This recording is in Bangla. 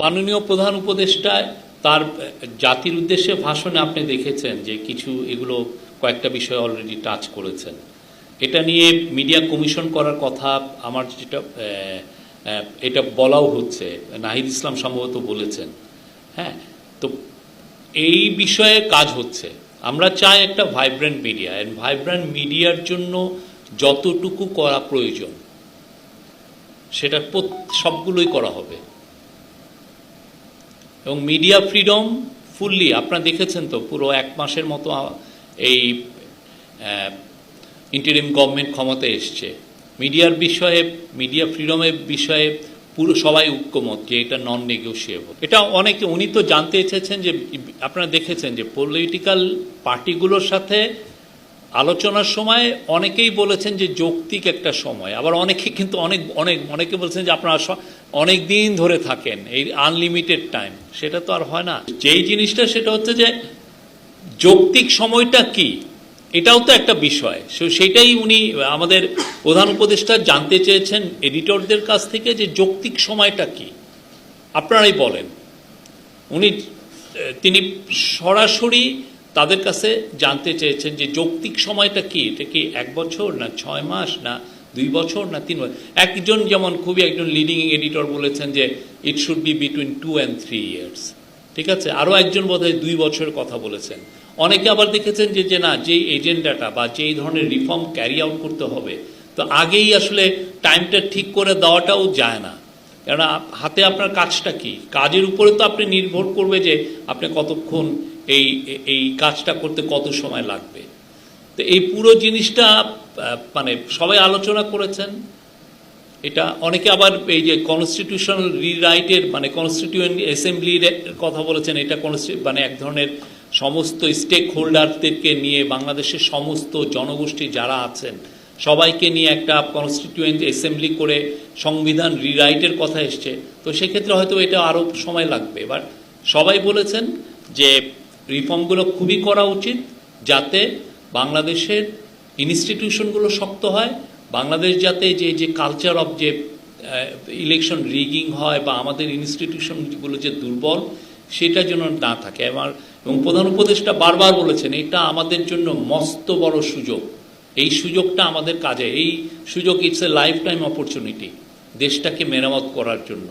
মাননীয় প্রধান উপদেষ্টায় তার জাতির উদ্দেশ্যে ভাষণে আপনি দেখেছেন যে কিছু এগুলো কয়েকটা বিষয় অলরেডি টাচ করেছেন। এটা নিয়ে মিডিয়া কমিশন করার কথা আমার যেটা এটা বলাও হচ্ছে, নাহিদ ইসলাম সম্ভবত বলেছেন। হ্যাঁ তো এই বিষয়ে কাজ হচ্ছে। আমরা চাই একটা ভাইব্রেন্ট মিডিয়া এন্ড ভাইব্রেন্ট মিডিয়ার জন্য যতটুকু করা প্রয়োজন, সেটা সবগুলোই করা হবে। এবং মিডিয়া ফ্রিডম ফুললি আপনারা দেখেছেন তো, পুরো এক মাসের মতো এই ইন্টারিম গভর্নমেন্ট ক্ষমতায় এসছে। মিডিয়ার বিষয়ে মিডিয়া ফ্রিডমের বিষয়ে পুরো সবাই ঐক্যমত যে এটা নন নেগোসিয়েবল এটা অনেকে, উনি তো জানতে চেয়েছেন যে, আপনারা দেখেছেন যে পলিটিক্যাল পার্টিগুলোর সাথে আলোচনার সময় অনেকেই বলেছেন যে যৌক্তিক একটা সময়, আবার অনেকে কিন্তু অনেক অনেক, অনেকে বলছেন যে আপনারা অনেক দিন ধরে থাকেন, এই আনলিমিটেড টাইম সেটা তো আর হয় না। যেই জিনিসটা সেটা হচ্ছে যে যৌক্তিক সময়টা কি, এটাও তো একটা বিষয়। সেটাই উনি, আমাদের প্রধান উপদেষ্টা জানতে চেয়েছেন এডিটরদের কাছ থেকে যে যৌক্তিক সময়টা কি। আপনারাই বলেন। উনি তিনি সরাসরি তাদের কাছে জানতে চেয়েছেন যে যৌক্তিক সময়টা কি? এটা কি এক বছর না ছয় মাস না দুই বছর না তিন বছর? একজন যেমন খুবই একজন লিডিং এডিটর বলেছেন যে it should be between two and three years ঠিক আছে? আরও একজন বোধহয় দুই বছরের কথা বলেছেন। অনেকে আবার দেখেছেন যে যে না, যেই এজেন্ডাটা বা যেই ধরনের রিফর্ম ক্যারি আউট করতে হবে, তো আগেই আসলে টাইমটা ঠিক করে দেওয়াটাও যায় না। কেননা হাতে আপনার কাজটা কি? কাজের উপরে তো আপনি নির্ভর করবে যে আপনি কতক্ষণ এই এই কাজটা করতে কত সময় লাগবে। তো এই পুরো জিনিসটা মানে সবাই আলোচনা করেছেন। এটা অনেকে আবার এই যে কনস্টিটিউশনাল রিরাইটের মানে কনস্টিটিউয়েন্ট অ্যাসেম্বলির কথা বলেছেন, এটা মানে এক ধরনের সমস্ত স্টেক হোল্ডারদেরকে নিয়ে বাংলাদেশের সমস্ত জনগোষ্ঠী যারা আছেন সবাইকে নিয়ে একটা কনস্টিটিউয়েন্ট অ্যাসেম্বলি করে সংবিধান রিরাইটের কথা এসছে। তো সেক্ষেত্রে হয়তো এটা আরও সময় লাগবে। এবার সবাই বলেছেন যে রিফর্মগুলো খুবই করা উচিত যাতে বাংলাদেশের ইনস্টিটিউশনগুলো শক্ত হয়, বাংলাদেশ যাতে যে যে কালচার অফ যে ইলেকশন রিগিং হয় বা আমাদের ইনস্টিটিউশনগুলো যে দুর্বল, সেটা যেন না থাকে। আমার এবং প্রধান উপদেষ্টা বারবার বলেছেন, এটা আমাদের জন্য মস্ত বড় সুযোগ। এই সুযোগটা আমাদের কাজে, এই সুযোগ it's a life time opportunity দেশটাকে মেরামত করার জন্য।